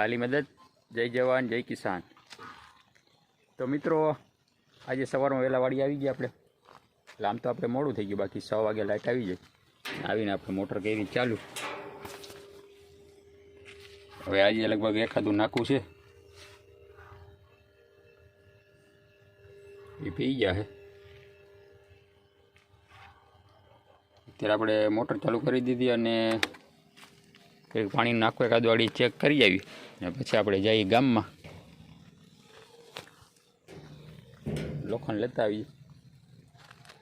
આલી મદદ. જય જવાન, જય કિસાન. તો મિત્રો, આજે સવારમાં વહેલા વાડી આવી ગયા આપણે. એટલે તો આપણે મોડું થઈ ગયું, બાકી છ વાગે લાઇટ આવી જાય. આવીને આપણે મોટર કરી ચાલુ. હવે આજે લગભગ એકાદું નાખવું છે. એ પી ગયા છે. અત્યારે આપણે મોટર ચાલુ કરી દીધી અને કંઈક પાણી નાખો એકાદ વાળી ચેક કરી આવી. અને પછી આપણે જઈએ ગામમાં. લોખંડ લેતા આવીએ.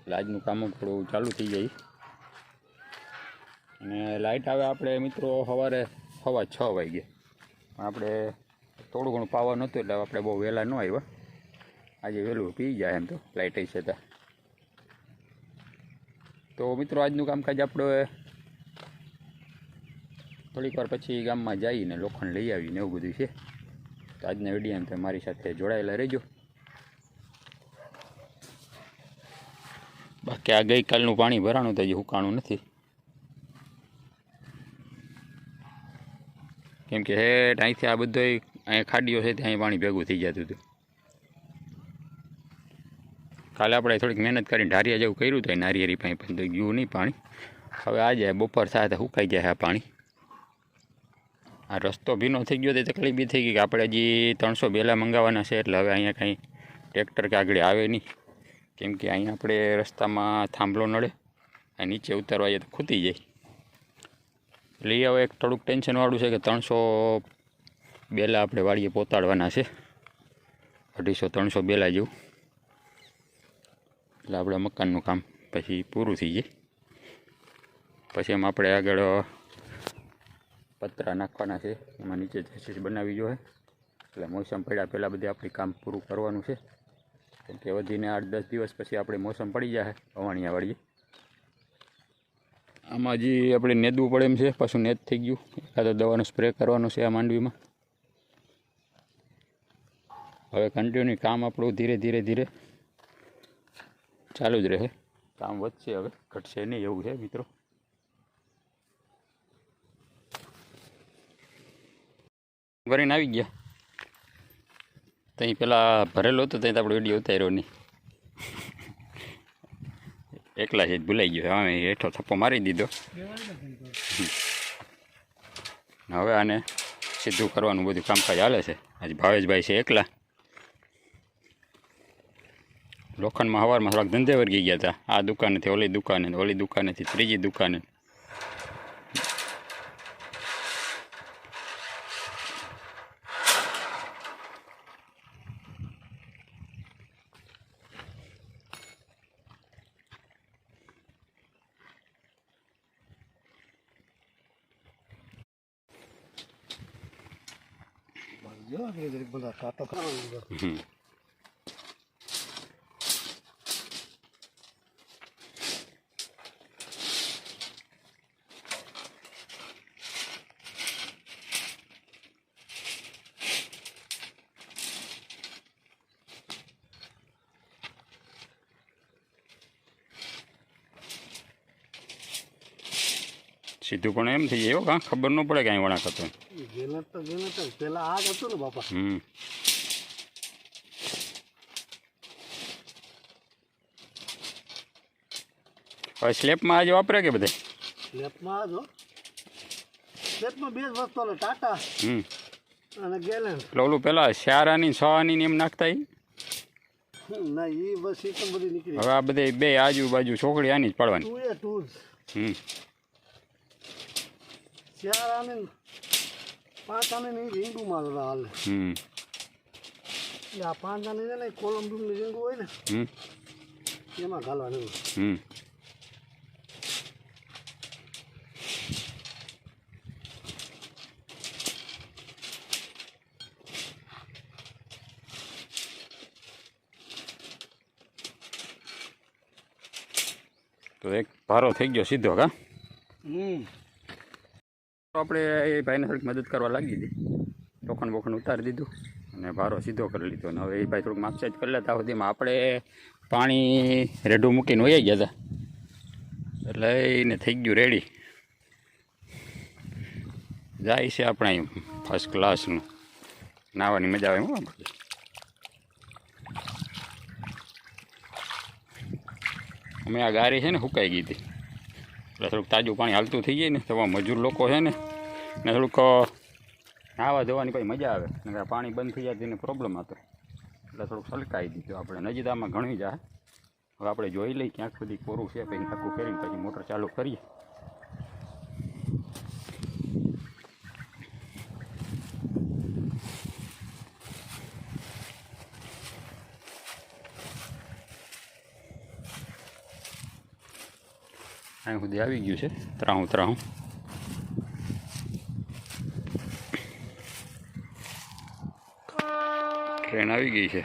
એટલે આજનું કામ થોડું ચાલુ થઈ જાય. અને લાઇટ આવે આપણે મિત્રો સવારે સવા છ વાગે. પણ આપણે થોડું ઘણું પાવર નહોતું, એટલે આપણે બહુ વહેલા ન આવ્યા. આજે વહેલું પી જાય એમ તો લાઇટ છે તો મિત્રો, આજનું કામકાજ આપણે થોડીક વાર પછી ગામમાં જઈને લોખંડ લઈ આવીને એવું બધું છે. તો આજના વીડિયો તમે મારી સાથે જોડાયેલા રહેજો. બાકી આ ગઈકાલનું પાણી ભરાણું તો હજી હુકાણું નથી. કેમ કે હેઠ અહીંથી આ બધો અહીંયા ખાડીઓ છે ત્યાં પાણી ભેગું થઈ જતું હતું. કાલે આપણે થોડીક મહેનત કરીને ઢારિયા જેવું કર્યું હતું નારિયેરી પાણી પણ ગયું નહીં પાણી. હવે આજે બપોર થાય તો સુકાઈ જાય આ પાણી. આ રસ્તો ભીનો થઈ ગયો તો તકલીફ બી થઈ ગઈ કે આપણે હજી ત્રણસો બેલા મંગાવવાના છે એટલે હવે અહીંયા કાંઈ ટ્રેક્ટર કે આગળ આવે નહીં. કેમ કે અહીંયા આપણે રસ્તામાં થાંભલો નડે, આ નીચે ઉતારવા જઈએ તો ખૂતી જાય. એટલે એ હવે એક થોડુંક ટેન્શનવાળું છે કે ત્રણસો બેલા આપણે વાળીએ પહોંચાડવાના છે. અઢીસો, ત્રણસો બેલા જેવું. એટલે આપણે મકાનનું કામ પછી પૂરું થઈ જાય. પછી એમ આપણે આગળ પતરા નાખવાના છે. એમાં નીચે જેસીસ બનાવી જોઈએ એટલે મોસમ પડ્યા પહેલાં બધે આપણે કામ પૂરું કરવાનું છે. કેમ કે વધીને આઠ દસ દિવસ પછી આપણે મોસમ પડી જાય પવાણિયાવાળી આમાં જે આપણે નેદવું પડે એમ છે, પાછું નેદ થઈ ગયું. એકાદો દવાનો સ્પ્રે કરવાનો છે આ માંડવીમાં. હવે કન્ટિન્યુ કામ આપણું ધીરે ધીરે ધીરે ચાલુ જ રહે. કામ વધશે હવે, ઘટશે નહીં એવું છે મિત્રો. ભરીને આવી ગયા. ત્યાં પેલા ભરેલો હતો ત્યાં આપણો વીડિયો ઉતાર્યો નહીં. એકલા છે ભૂલાઈ ગયો. હવે હેઠો થપ્પો મારી દીધો. હવે આને સીધું કરવાનું બધું કામકાજ હાલે છે. આજે ભાવેશભાઈ છે એકલા. લોખંડમાં સવારમાં થોડાક ધંધે વર્ગી ગયા હતા. આ દુકાનેથી ઓલી દુકાને, ઓલી દુકાનેથી ત્રીજી દુકાને. હમ. સીધું પણ એમ થઈ જાય હો કાં? ખબર ન પડે કાંઈ વળાંક હતો. ગેનત તો ગેનત જ પેલા આગ હતું ને બાપા. હમ. હવે સ્લેપમાં આજે વાપરે કે બધે? સ્લેપમાં જો સ્લેપમાં બે જ વસ્તુ આવે ટાટા હમ. અને ગેલેન. એટલે ઓલું પેલા શારાની છાની ને એમ નાખતા ઈ? ના એ બસ એ તો બધી નીકળી હવે આ બધે બે આજુબાજુ છોકરી આની જ પાડવાની. ટુ એ ટુ જ હમ. ચાર આમે પાંચ આમે નહીં રીંગું મારો હાલ. હમ. એટલે આ પાંચ આને છે ને કોલંબીનું રીંગું હોય ને હમ. એમાં ઘાલવાનું હમ. તો એક ભારો થઈ ગયો સીધો કા? હમ. તો આપણે એ ભાઈને થોડીક મદદ કરવા લાગી હતી ટોકન બોકન ઉતારી દીધું અને ભારો સીધો કરી લીધો. અને હવે એ ભાઈ થોડુંક માપસાજ કરી લેતા સુધીમાં આપણે પાણી રેડું મૂકીને વહી ગયા હતા. એટલે એને થઈ ગયું રેડી જાય છે આપણે અહીં ફર્સ્ટ ક્લાસનું નાવાની મજા આવે એમ આપણે અમે આ ગારી છે ને સુકાઈ ગઈ હતી. એટલે થોડુંક તાજું પાણી હાલતું થઈ જાય ને, તો મજૂર લોકો છે ને ને થોડુંક નાવા ધોવાની કોઈ મજા આવે. નકર પાણી બંધ થઈ જાય તેને પ્રોબ્લેમ હતો એટલે થોડુંક સલકાવી દીધું. આપણે નજીક આમાં ઘણી જાય હવે આપણે જોઈ લઈએ ક્યાંક સુધી કોરું છે, પછી આખું ફેરીને પછી મોટર ચાલુ કરીએ. સુધી આવી ગયું છે. ત્રાહું ત્રાહું ટ્રેન આવી ગઈ છે.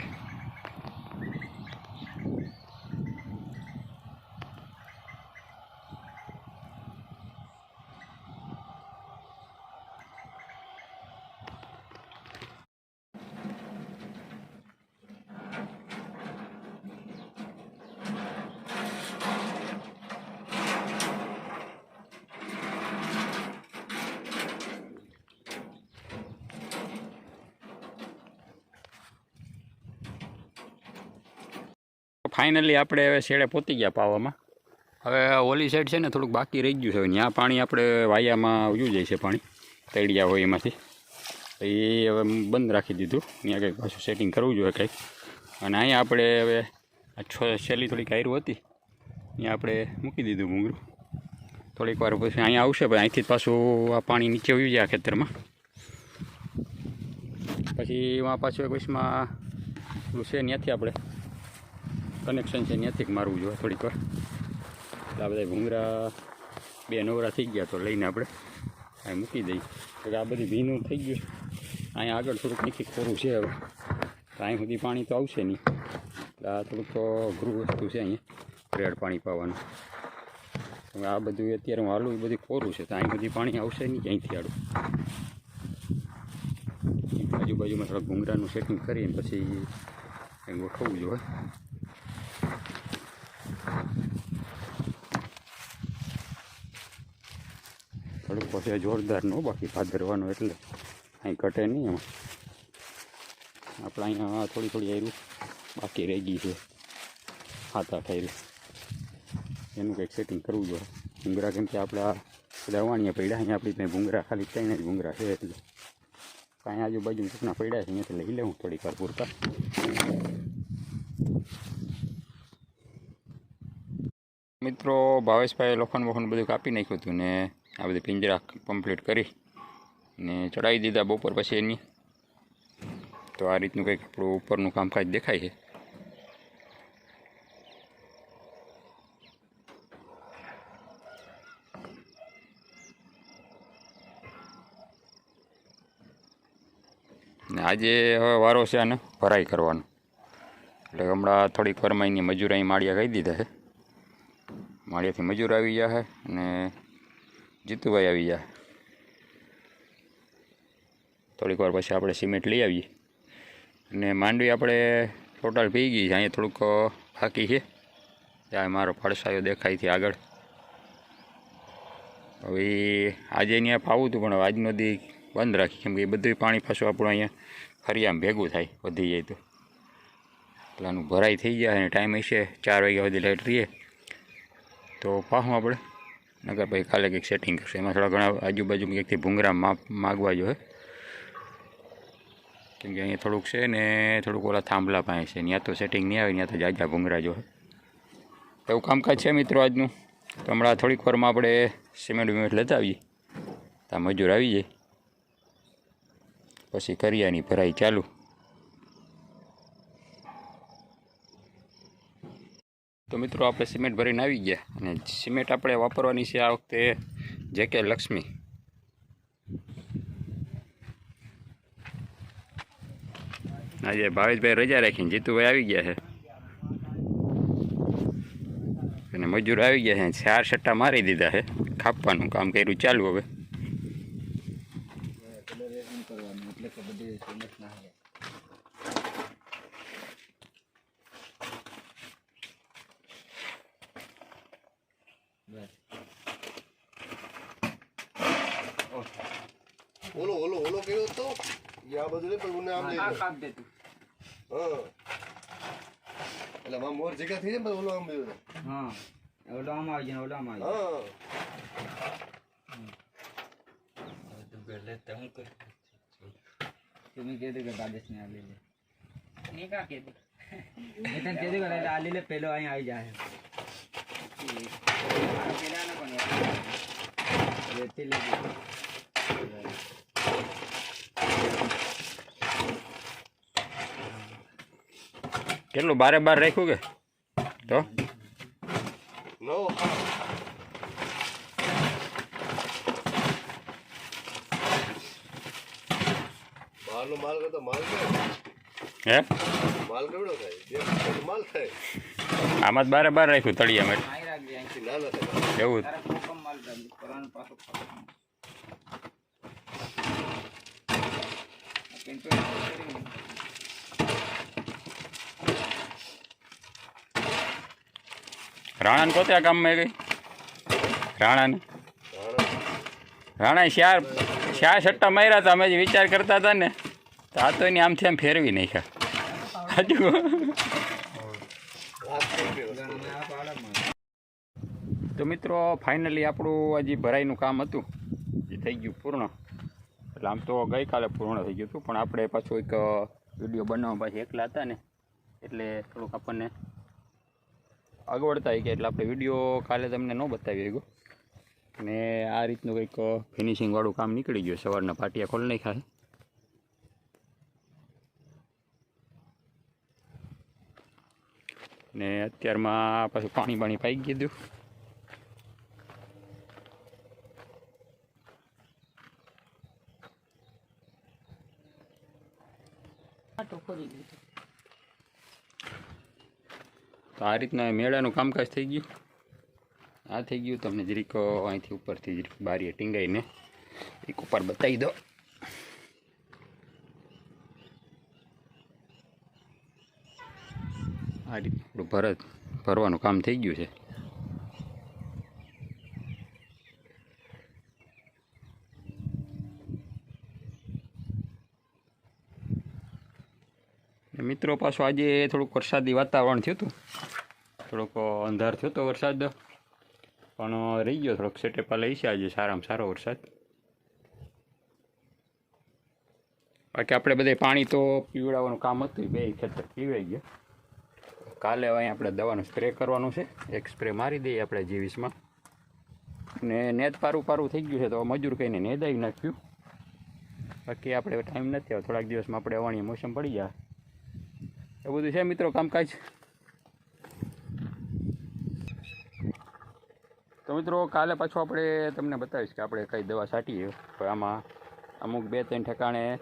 ફાઇનલી આપણે હવે શેડે પહોંચી ગયા પાવામાં. હવે ઓલી સાઈડ છે ને થોડુંક બાકી રહી ગયું છે. ત્યાં પાણી આપણે વાયામાં વયું જાય છે પાણી. તળિયા હોય એમાંથી. તો એ હવે બંધ રાખી દીધું. ત્યાં કંઈક પાછું સેટિંગ કરવું જોઈએ કંઈક. અને અહીંયા આપણે હવે આ છેલ્લી થોડીક આયરું હતી. ત્યાં આપણે મૂકી દીધું ભૂંગળું. થોડીક વાર પછી અહીંયા આવશે, પણ અહીંથી પાછું આ પાણી નીચે ઉયું જાય ખેતરમાં. પછી એમાં પાછું એક વિશમાં છે ત્યાંથી આપણે કનેક્શન છે ત્યાંથી જ મારવું જોઈએ થોડીક વાર. એટલે આ બધા ભૂંગરા બે નવરા થઈ ગયા તો લઈને આપણે અહીં મૂકી દઈએ. તો આ બધી ભીનું થઈ ગયું. અહીંયા આગળ થોડુંક નીચે ખોરું છે હવે. અહીં સુધી પાણી તો આવશે નહીં. એટલે આ થોડુંક તો અઘરું વસ્તુ છે અહીંયા. રેડ પાણી પાવાનું. આ બધું અત્યારે હાલું, એ બધું ખોરું છે. તો અહીં સુધી પાણી આવશે નહીં ક્યાંયથી આડું આજુબાજુમાં થોડાક ભૂંગરાનું સેટિંગ કરીને પછી ગોઠવવું જોઈએ થોડુંક જોરદારનો બાકી ભાદરવાનો એટલે અહીં ઘટે નહીં એમાં. આપણે અહીંયા થોડી થોડી આયરું, બાકી રહી ગઈ છે. હાથ આઠ આયરું એનું કંઈક સેટિંગ કરવું જોઈએ. ભૂંગરા કેમ કે આપણે આ બધા પડ્યા, અહીંયા આપણી ત્યાં ભૂંગરા ખાલી ત્યાં જ ભૂંગરા છે એટલે. કાંઈ આજુબાજુ ટૂંકના પડ્યા છે, અહીંયાથી લઈ લેવું થોડીક વાર પૂરતા. મિત્રો, ભાવેશભાઈએ લોખંડ બોખંડ બધું કાપી નાખ્યું હતું ને આ બધી પિંજરા કમ્પ્લીટ કરી ને ચડાવી દીધા બપોર પછી એની. તો આ રીતનું કંઈક આપણું ઉપરનું કામકાજ દેખાય છે. ને આજે હવે વારો છે આને, ભરાઈ કરવાનો. એટલે હમણાં થોડીક વારમાં એની મજૂર અહીં માળિયા કહી દીધા છે. માળિયાથી મજૂર આવી ગયા છે અને જીતુભાઈ આવી ગયા થોડીક વાર પછી આપણે સિમેન્ટ લઈ આવીએ. અને માંડવી આપણે ટોટલ પી ગઈ છે. અહીંયા થોડુંક બાકી છે. ત્યાં મારો પડસાયો દેખાય છે આગળ. હવે આજે અહીંયા પાવું હતું, પણ આજનો દી બંધ રાખી. કેમ કે એ બધું પાણી પાછું આપણું અહીંયા ફરી આમ ભેગું થાય, વધી જાય તો. પેલાનું ભરાઈ થઈ જાય અને ટાઈમ હશે, ચાર વાગ્યા સુધી લેટ રહીએ. તો પાહું આપણે. નગર ભાઈ કાલે કંઈક સેટિંગ કરશે. એમાં થોડા ઘણા આજુબાજુ ક્યાંકથી ભૂંગરા માપ, માગવા જોઈએ કેમ કે અહીંયા થોડુંક છે ને થોડુંક ઓલા થાંભલા પાસે છે. ત્યાં તો સેટિંગ નહીં આવે, ત્યાં તો જાજા ભૂંગરા જોઈએ એવું કામકાજ છે મિત્રો આજનું? તો હમણાં થોડીક વારમાં આપણે સિમેન્ટ વિમેન્ટ લેતા આવીએ. ત્યાં મજૂર આવી જાય. પછી કરિયાની ભરાઈ ચાલુ. તો મિત્રો આપણે સિમેન્ટ ભરીને આવી ગયા અને સિમેન્ટ આપણે વાપરવાની છે આ વખતે જે કે લક્ષ્મી. આજે ભાવેશભાઈ રજા રાખીને જીતુભાઈ આવી ગયા છે. અને મજૂર આવી ગયા છે. ચાર સટ્ટા મારી દીધા છે. ખાપવાનું કામ કર્યું ચાલુ હવે ઓલો કર્યો તો એ આ બધું નહીં પણ મને આમ લઈ આ. કાપ દે તું. હા. એટલે આમાં મોર જગ્યા થઈ જાય ને પછી ઓલો આમ રહે. હા ઓલો આમ આવી જાય ઓલો આમ આવી હા. જાય તમે કીધું કે બાદેશને આ લઈ લે. મેં કા કીધું? મેં તને કીધું કે આ લે પેલો અહીં આવી જાય. પેલા ને પણ રેતી લઈ કેટલું બારે બાર રાખ્યું કે? તો? નો બહારનો માલ કરતો માલ થાય હે? માલ કેવડો થાય? બે માલ થાય. આમાં જ બારે બાર રાખ્યું તળિયામાં એવું કોકમ માલ રાખજે. કરવાનું પાછું ખાવાનું. આ પેન્ટો કરી. રાણાને પોતે આ ગામમાં ગઈ રાણાને. રાણાએ ચાર ચાર સટ્ટા માર્યા હતા અમે જે વિચાર કરતા હતા ને, તો આ તો એની આમથી આમ ફેરવી નાખ્યા. હજુ. તો મિત્રો ફાઇનલી આપણું હજી ભરાઈનું કામ હતું, એ થઈ ગયું પૂર્ણ. એટલે આમ તો ગઈકાલે પૂર્ણ થઈ ગયું હતું, પણ આપણે પાછું એક વીડિયો બનાવવા પાછી એકલા હતા ને, એટલે થોડુંક આપણને અગવડતા આવી કે એટલે આપણે વીડિયો કાલે તમને ન બતાવી ગયો અને આ રીતનું કંઈક ફિનિશિંગવાળું કામ નીકળી ગયું સવારના પાટિયા ખોલ નાખ્યા છે. ને અત્યારમાં પાછું પાણી બાણી પાઈ ગયું તો આ રીતના મેળાનું કામકાજ થઈ ગયું. આ થઈ ગયું. તમને જરીક અહીંથી ઉપરથી જરીક બારીએ ટીંગાઈને એક ઉપર બતાવી દો. આ રીતનું ભરત ભરવાનું કામ થઈ ગયું છે. મિત્રો, પાછું આજે થોડુંક વરસાદી વાતાવરણ થયું હતું. થોડોક અંધાર થયો હતો વરસાદ. પણ રહી ગયો, થોડોક સેટેપા લઈ છે આજે. સારામાં સારો વરસાદ. બાકી આપણે બધે પાણી તો પીવડાવવાનું કામ હતું, બે ખેતર પીવાઈ ગયા. કાલે અહીં આપણે દવાનું સ્પ્રે કરવાનું છે. એક સ્પ્રે મારી દઈએ આપણે જીવીસમાં. ને નેદ પારું પારું થઈ ગયું છે, તો મજૂર કહીને નેદાવી નાખ્યું. બાકી આપણે ટાઈમ નથી, હવે થોડાક દિવસમાં આપણે અવાણી મોસમ પડી જાય. એ બધું છે મિત્રો કામકાજ. તો મિત્રો, કાલે પાછું આપણે તમને બતાવીશ કે આપણે કઈ દવા છાંટીએ. તો આમાં અમુક બે ત્રણ ઠેકાણે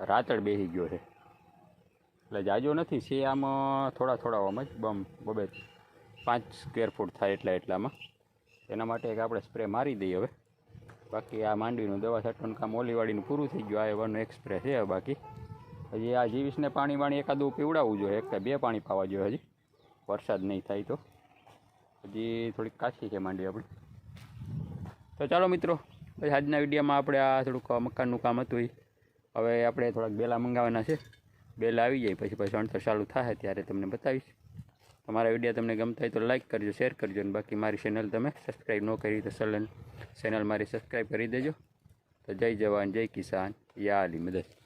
રાતડ બેસી ગયો છે. એટલે જાજો નથી, છે આમાં થોડા થોડામાં જ, બમ, બબે પાંચ સ્ક્વેર ફૂટ થાય એટલા એટલામાં. એના માટે એક આપણે સ્પ્રે મારી દઈએ હવે. બાકી આ માંડવીનું દવા છાંટવાનું કામ ઓલીવાડીનું પૂરું થઈ ગયું. આ એ વનનું એક સ્પ્રે છે બાકી. હજી આ જીવીશને પાણી વાણી એકાદું પીવડાવવું જોઈએ. એક કે બે પાણી પાવા જોઈએ હજી. વરસાદ નહીં થાય તો. હજી થોડીક કાચી છે માંડવી આપણી. તો ચાલો મિત્રો, પછી આજના વિડીયોમાં આપણે આ થોડુંક મકાનનું કામ હતું એ હવે આપણે થોડાક બેલા મંગાવવાના છે. બેલા આવી જાય પછી પછી અણતર ચાલુ થાય ત્યારે તમને બતાવીશ. તમારા વીડિયો તમને ગમતા હોય તો લાઈક કરજો શેર કરજો અને બાકી મારી ચેનલ તમે સબસ્ક્રાઈબ ન કરી તો સલન ચેનલ મારી સબસ્ક્રાઈબ કરી દેજો. તો જય જવાન, જય કિસાન. યા આલી મદદ.